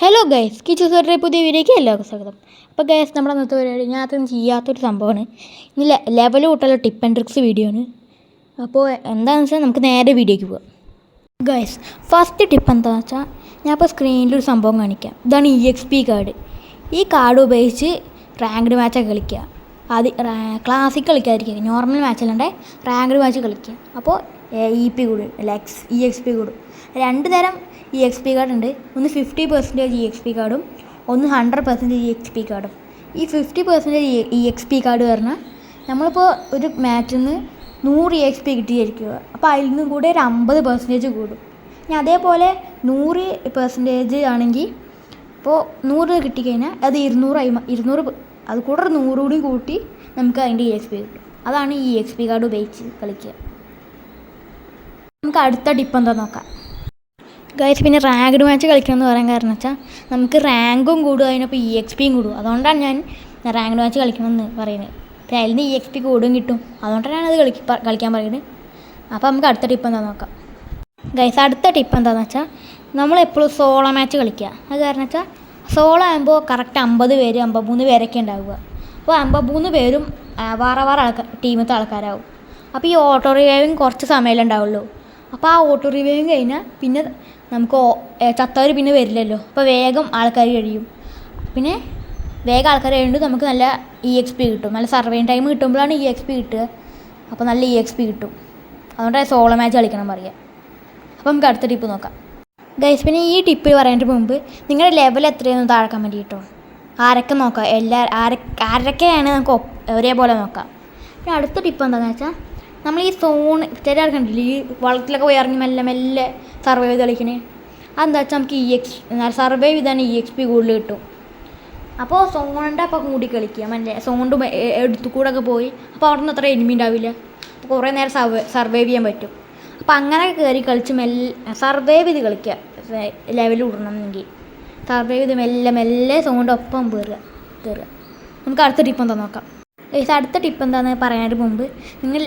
Hello guys കിച്ചൂസോരുടെ പുതിയ വീഡിയോയ്ക്ക് എല്ലാവർക്കും സ്വാഗതം. അപ്പോൾ ഗൈസ് നമ്മുടെ അന്നത്തെ പരിപാടി ഞാൻ അതൊന്നും ചെയ്യാത്തൊരു സംഭവമാണ്. ഇനി ലെവൽ കൂട്ടാനുള്ള ടിപ്പ് ആൻഡ് ട്രിക്സ് വീഡിയോ ആണ്. അപ്പോൾ എന്താണെന്ന് വെച്ചാൽ നമുക്ക് നേരെ വീഡിയോയ്ക്ക് പോകാം ഗൈസ് ഫസ്റ്റ് ടിപ്പ് എന്താണെന്ന് വെച്ചാൽ ഞാൻ ഇപ്പോൾ സ്ക്രീനിൽ ഒരു സംഭവം കാണിക്കാം. ഇതാണ് ഇ എക്സ് പി കാർഡ് ഈ കാർഡ് ഉപയോഗിച്ച് റാങ്ക്ഡ് മാച്ചൊക്കെ കളിക്കുക. അത് ക്ലാസിക് കളിക്കാതിരിക്കുക. നോർമൽ മാച്ച് അല്ലാണ്ട് റാങ്ക്ഡ് മാച്ച് കളിക്കുക. അപ്പോൾ ഇ പി കൂടും അല്ല എക്സ് ഇ എക്സ് പി കൂടും. രണ്ട് തരം ഇ എക്സ് പി കാർഡ് ഉണ്ട്. ഒന്ന് fifty percentage E X P കാർഡും ഒന്ന് hundred percentage E X P കാർഡും ഈ fifty percentage E X P card പറഞ്ഞാൽ നമ്മളിപ്പോൾ ഒരു മാറ്റിൽ നിന്ന് നൂറ് ഇ എക്സ് പി കിട്ടിയിരിക്കുക അപ്പോൾ അതിൽ നിന്നും കൂടെ ഒരു അമ്പത് പെർസെന്റേജ് കൂടും. ഇനി അതേപോലെ നൂറ് പെർസെന്റേജ് ആണെങ്കിൽ ഇപ്പോൾ നൂറ് കിട്ടിക്കഴിഞ്ഞാൽ അത് ഇരുന്നൂറായി ഇരുന്നൂറ് അത് കൂടെ ഒരു നൂറ് കൂടി കൂട്ടി നമുക്ക് അതിന്റെ ഇ എക്സ് പി കിട്ടും. അതാണ് ഈ എക്സ് പി കാർഡ് ഉപയോഗിച്ച് കളിക്കുക. നമുക്ക് അടുത്ത ടിപ്പ് എന്താ നോക്കാം. ഗൈസ് പിന്നെ റാങ്ക്ഡ് മാച്ച് കളിക്കണമെന്ന് പറയാൻ കാരണം വെച്ചാൽ നമുക്ക് റാങ്കും കൂടും അതിനൊപ്പം ഇ എക്സ് പിയും കൂടും. അതുകൊണ്ടാണ് ഞാൻ റാങ്ക്ഡ് മാച്ച് കളിക്കണമെന്ന് പറയുന്നത്. പിന്നെ അതിൽ നിന്ന് ഇ എക്സ് പി കൂടും കിട്ടും. അതുകൊണ്ടാണ് അത് കളി കളിക്കാൻ പറയുന്നത്. അപ്പോൾ നമുക്ക് അടുത്ത ടിപ്പ് എന്താ നോക്കാം. ഗൈസ് അടുത്ത ടിപ്പ് എന്താണെന്ന് വെച്ചാൽ നമ്മളെപ്പോഴും സോളോ മാച്ച് കളിക്കുക. അത് കാരണം വെച്ചാൽ സോളോ ആകുമ്പോൾ കറക്റ്റ് അമ്പത് പേര് അമ്പത്തിമൂന്ന് പേരൊക്കെ ഉണ്ടാവുക. അപ്പോൾ അമ്പത്തിമൂന്ന് പേരും വേറെ വേറെ ആൾക്കാർ ടീമത്തെ ആൾക്കാരാവും. അപ്പോൾ ഈ ഓട്ടോ റിവൈവിങ് കുറച്ച് സമയമല്ലേ ഉണ്ടാവുള്ളൂ. അപ്പോൾ ആ ഓട്ടോ റിവൈവിങ് കഴിഞ്ഞാൽ പിന്നെ നമുക്ക് ചത്തവർ പിന്നെ വരില്ലല്ലോ. അപ്പോൾ വേഗം ആൾക്കാർ കഴിയും. പിന്നെ വേഗം ആൾക്കാർ കഴിയുമ്പോൾ നമുക്ക് നല്ല ഇ എക്സ് പി കിട്ടും. നല്ല സർവേ ടൈം കിട്ടുമ്പോഴാണ് ഇ എക്സ് പി കിട്ടുക. അപ്പോൾ നല്ല ഇ എക്സ് പി കിട്ടും. അതുകൊണ്ട് സോളോ മാച്ച് കളിക്കണം പറയുക. അപ്പോൾ നമുക്ക് അടുത്ത ടിപ്പ് നോക്കാം. ഗൈസ് പിന്നെ ഈ ടിപ്പ് പറയുന്നതിന് മുമ്പ് നിങ്ങളുടെ ലെവൽ എത്രയെന്ന് താഴ്ക്കാൻ ചെയ്യട്ടോ ആരൊക്കെ നോക്കാം? എല്ലാ ആര ആരൊക്കെയാണ് നമുക്ക് ഒരേപോലെ നോക്കാം. പിന്നെ അടുത്ത ടിപ്പ് എന്താണെന്ന് വെച്ചാൽ നമ്മൾ ഈ സോൺ ചില കണ്ടില്ലേ ഈ വളത്തിലൊക്കെ പോയി ഇറങ്ങി മെല്ലെ മെല്ലെ സർവൈവ് ചെയ്ത് കളിക്കണേ അതെന്താ വെച്ചാൽ നമുക്ക് ഇ എക്സ് സർവൈവ് ചെയ്താണ് ഇ എക്സ് പി കൂടുതൽ കിട്ടും. അപ്പോൾ സോണിന്റെ അപ്പം കൂടി കളിക്കുക. മറ്റേ സോണ്ട് എടുത്തു കൂടെ ഒക്കെ പോയി. അപ്പോൾ അവിടെ നിന്ന് അത്ര എനിമി ഉണ്ടാവില്ല. അപ്പോൾ കുറേ നേരം സർവൈവ് സർവൈവ് ചെയ്യാൻ പറ്റും. അപ്പോൾ അങ്ങനെ കയറി കളിച്ച് മെല്ലെ സർവൈവ് ചെയ്ത് കളിക്കുക. ലെവൽ വിടണമെന്നെങ്കിൽ സർവൈവ് ചെയ്ത് മെല്ലെ മെല്ലെ സോണിന്റെ ഒപ്പം കയറുക കയറുക നമുക്ക് അടുത്ത ട്രിപ്പ് എന്താ നോക്കാം. ഗൈസ് അടുത്ത ടിപ്പ് എന്താണെന്ന് പറയാനായിട്ട് മുമ്പ് നിങ്ങൾ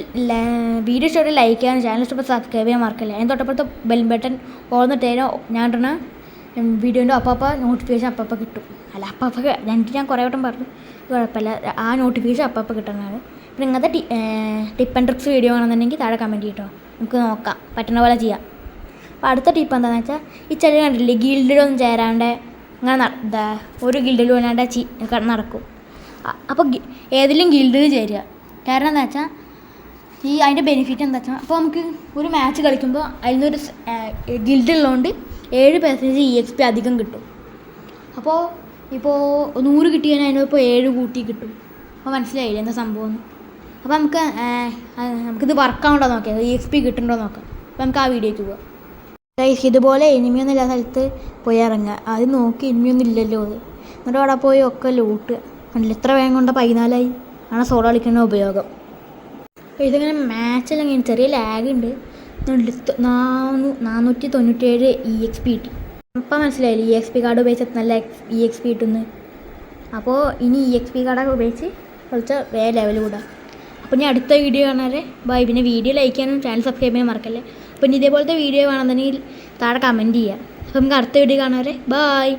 വീഡിയോ ഇഷ്ടപ്പെട്ട് ലൈക്ക് ചെയ്യാനും ചാനൽ ഇഷ്ടപ്പെട്ട് സബ്സ്ക്രൈബ് ചെയ്യാൻ മറക്കില്ല. അതിന് തൊട്ടപ്പുറത്ത് ബെൽ ബട്ടൺ ഓർന്നിട്ടേനോ ഞാൻ ഇടുന്ന വീഡിയോന്റെ അപ്പപ്പ നോട്ടിഫിക്കേഷൻ അപ്പപ്പ കിട്ടും. അല്ല അപ്പപ്പ എനിക്ക് ഞാൻ കുറേ വട്ടം പറഞ്ഞു കുഴപ്പമില്ല. ആ നോട്ടിഫിക്കേഷൻ അപ്പപ്പ കിട്ടുന്നതാണ് പിന്നെ ഇങ്ങനത്തെ ടി ടിപ്പ് ആൻഡ് ട്രിക്സ് വീഡിയോ ആണെന്നുണ്ടെങ്കിൽ താഴെ കമന്റ് ചെയ്യട്ടോ. നമുക്ക് നോക്കാം പറ്റുന്ന പോലെ ചെയ്യാം. അപ്പോൾ അടുത്ത ടിപ്പ് എന്താണെന്ന് വെച്ചാൽ ഈ ചെടി കണ്ടില്ലേ ഗിൽഡിലൊന്നും ചേരാണ്ട് ഇങ്ങനെ ദാ ഒരു ഗിൽഡിലും അല്ലാണ്ട് നടക്കും. അപ്പോൾ ഏതെങ്കിലും ഗിൽഡിൽ ചേരുക. കാരണം എന്താ വെച്ചാൽ ഈ അതിന്റെ ബെനിഫിറ്റ് എന്താ വെച്ചാൽ അപ്പോൾ നമുക്ക് ഒരു മാച്ച് കളിക്കുമ്പോൾ അതിൽ നിന്നൊരു ഗിൽഡ് ഉള്ളതുകൊണ്ട് ഏഴ് പെർസെന്റേജ് ഇ എക്സ് പി അധികം കിട്ടും. അപ്പോൾ ഇപ്പോൾ നൂറ് കിട്ടിയാൽ ഇപ്പോൾ ഏഴ് കൂട്ടി കിട്ടും. അപ്പോൾ മനസ്സിലായില്ലേ എന്താ സംഭവം? അപ്പോൾ നമുക്ക് നമുക്കിത് വർക്കാവുണ്ടോ നോക്കാം. ഇ എക്സ് പി കിട്ടുന്നുണ്ടോ നോക്കാം. അപ്പോൾ നമുക്ക് ആ വീഡിയോയ്ക്ക് ഗൈസ് ഇതുപോലെ എനിമിയൊന്നും ഇല്ലാത്ത സ്ഥലത്ത് പോയി ഇറങ്ങുക. അത് നോക്കി എനിമിയൊന്നും ഇല്ലല്ലോ അത്. എന്നിട്ട് അവിടെ പോയി ഒക്കെ ലൂട്ട് കണ്ടില്ല വേഗം കൊണ്ട് പതിനാലായി. ആണ് സോളോ കളിക്കുന്ന ഉപയോഗം. ഇതിങ്ങനെ മാച്ചെല്ലാം ഇങ്ങനെ ചെറിയ ലാഗ് ഉണ്ട് നാനൂറ്റി തൊണ്ണൂറ്റേഴ് ഇ എക്സ് പി കിട്ടി. അപ്പം മനസ്സിലായില്ലേ ഇ എക്സ് പി കാർഡ് ഉപയോഗിച്ച് നല്ല ഇ എക്സ് പി കിട്ടുന്നു? അപ്പോൾ ഇനി ഇ എക്സ് പി കാർഡൊക്കെ ഉപയോഗിച്ച് കളിച്ചാൽ വേറെ ലെവൽ കൂടാം. അപ്പോൾ ഇനി അടുത്ത വീഡിയോ കാണാറ് ബൈ. പിന്നെ വീഡിയോ ലൈക്ക് ചെയ്യാനും ചാനൽ സബ്സ്ക്രൈബ് ചെയ്യാൻ മറക്കല്ലേ. അപ്പം ഇനി ഇതേപോലത്തെ വീഡിയോ വേണമെന്നുണ്ടെങ്കിൽ താഴെ കമന്റ് ചെയ്യുക അപ്പോൾ നമുക്ക് അടുത്ത വീഡിയോ കാണാറ് ബൈ.